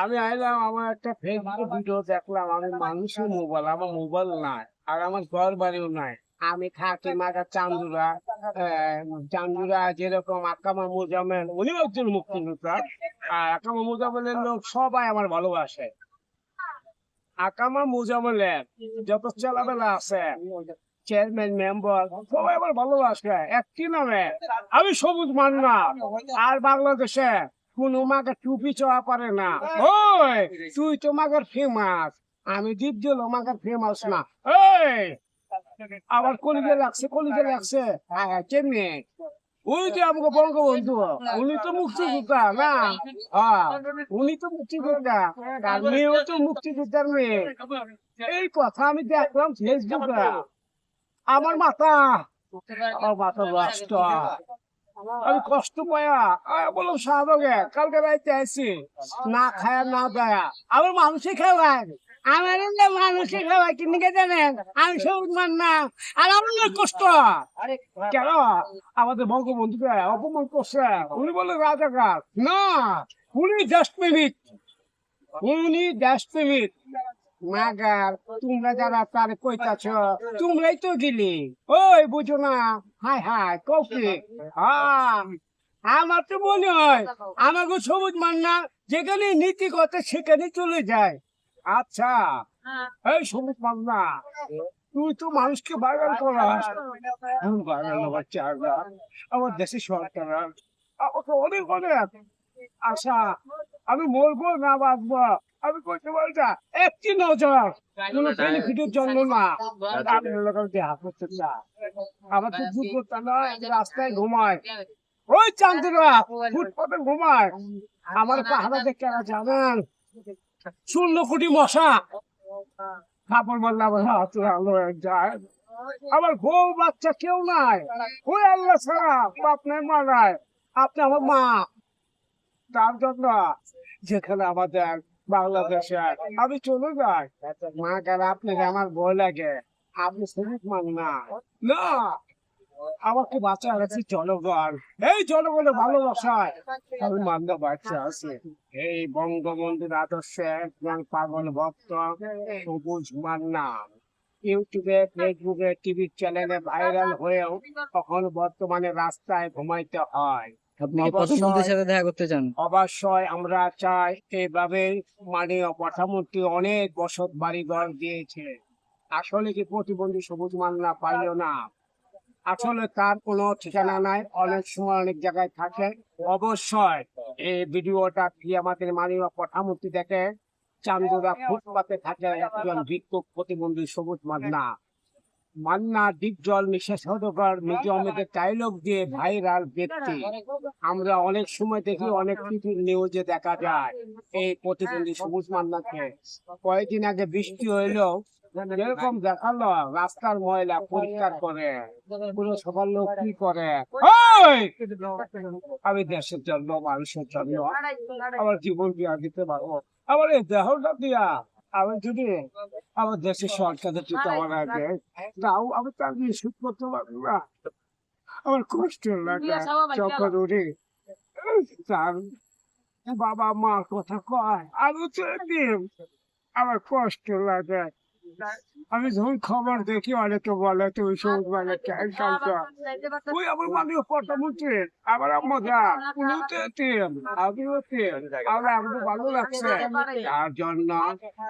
আমি আইলাম, আমার একটা ফেসবুক ভিডিও দেখলাম, আমি মানুষের মোবাইল আমার মোবাইল নাই, আর আমার ঘর বাড়িও নাই। আমি থাকি মাথা চান্দুরা চান্দুরা যেরকম আকামা উনিও একজন মুক্তিযোদ্ধা। আর আকামা লোক সবাই আমার ভালোবাসে। আকামা মোজামেলের যত চলাবেলা আছে চেয়ারম্যান মেম্বার সবাই আমার ভালোবাসে একটি নামে। আমি সবুজ মান্না, আর বাংলাদেশে কোনো মাকে টুপি চড়া পারে না। ওই তুই তো মাগের ফেমাস আমি দ্বীপ দিল মাগের ফেমাস না। এই আবার কলিজে লাগছে কলিজে লাগছে। হ্যাঁ হ্যাঁ কেমনি? ওই যে আমাকে বঙ্গবন্ধু উনি তো মুক্তিযোদ্ধা না? হ্যাঁ উনি তো মুক্তিযোদ্ধা। তার মেয়েও তো মুক্তিযোদ্ধার মেয়ে। এই কথা আমি দেখলাম ফেসবুকে। আমার মাথা আমার মাথা নষ্ট। আমি কষ্ট আমি বললাম শাহবাগে কালকে রাইতে আইসি না খায়া, না দেয়া। আমার মানুষই খাওয়ায়। আমার মানুষই খাওয়ায় কিন্তু কে জানেন আমি সবুজ মান না। আর আমার কষ্ট। কেন? আমাদের বঙ্গবন্ধুকে অপমান করছে। উনি বলে রাজাকার। না, উনি দেশপ্রেমিক। উনি দেশপ্রেমিক। মাগার তোমরা যারা তার কইতাছ তোমরাই তো দিলি ওই বুঝো না। Hi hi Kouki. আমার তো মনে হয় আমাকে সবুজ মান্না যেখানে নীতি কথা সেখানে চলে যায়। আচ্ছা এই সবুজ মান্না তুই তো মানুষকে বাগান করাস। বাগান আমার দেশের সরকার অনেক অনেক। আশা আমি মরবো না বাঁচবো? আমি পারছি না। একটি নজর কোনো বেনিফিটের জন্য না। আমি লোকের দেহা করতে চা আমার তো দুধ করতে না রাস্তায় ঘুমায়। ওই চান্দরা ফুটপাতে ঘুমায়। আমার পাহাড়া দেখে আর জানেন শূন্য কোটি মশা। কাপড় বললে আমার হাত আলো যায়। আমার বউ বাচ্চা কেউ নাই। ওই আল্লাহ ছাড়া বাপ নাই মা নাই। আপনি আমার মা। তার জন্য যেখানে আমাদের বাংলাদেশে আমি চলে যাই। মা কেন আপনি আমার বই লাগে। আপনি শরীর মান না। না আমাকে বাঁচা রাখছি জনগণ। এই জনগণের ভালোবাসায় আমি মান্য বাচ্চা আছে। এই বঙ্গবন্ধুর আদর্শে একজন পাগল ভক্ত সবুজ মান্না। ইউটিউবে ফেসবুকে টিভি চ্যানেলে ভাইরাল হয়েও তখন বর্তমানে রাস্তায় ঘুমাইতে হয়। আপনি কি প্রধানমন্ত্রীর সাথে দেখা করতে চান? অবশ্যই আমরা চাই এইভাবে মানে প্রধানমন্ত্রী অনেক বসত বাড়ি ঘর দিয়েছে। আসলে কি প্রতিবন্ধী সবুজ মান্না পাইল না? আসলে তার কোনো ঠিকানা নাই অনেক সময় অনেক জায়গায় থাকে। অবশ্যই এই ভিডিওটা কি আমাদের মাননীয় প্রধানমন্ত্রী দেখে? চান্দুরা ফুটপাতে থাকে একজন ভিক্ষুক প্রতিবন্ধী সবুজ মান্না মান্না ডিপজল নিঃশ্বাস হতকর মিউজিয়ামের ডায়লগ দিয়ে ভাইরাল ব্যক্তি আমরা অনেক সময় দেখি অনেক কিছু নিউজে দেখা যায়। এই প্রতিবন্ধী সবুজ মান্নাকে। কয়েকদিন আগে বৃষ্টি হইল এরকম দেখাল রাস্তার ময়লা পরিষ্কার করে। পুরো সবার লোক কি করে? আমি দেশের জন্য মানুষের জন্য আমার জীবন দিয়া দিতে পারব। আমার এই দেহটা দিয়া আমি যদি আমার দেশের সরকারের যদি আমার আগে। তাও আমি তার দিয়ে শুট করতে পারব না আমার কষ্ট লাগে চক্কর উড়ে তার বাবা মার কথা কয় আমি তো আমার কষ্ট লাগে আমি যখন খবর দেখি অনেকে বলে তুমি সবুজ বলে ওই আমার মাননীয় প্রধানমন্ত্রী আমার মজা উনিও তো আমিও আমার আমাকে ভালো লাগছে। তার জন্য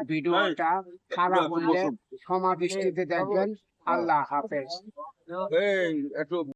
ভিডিওটা খারাপ হলে সমাদৃষ্টিতে দেখবেন। আল্লাহ হাফেজ। এই একটু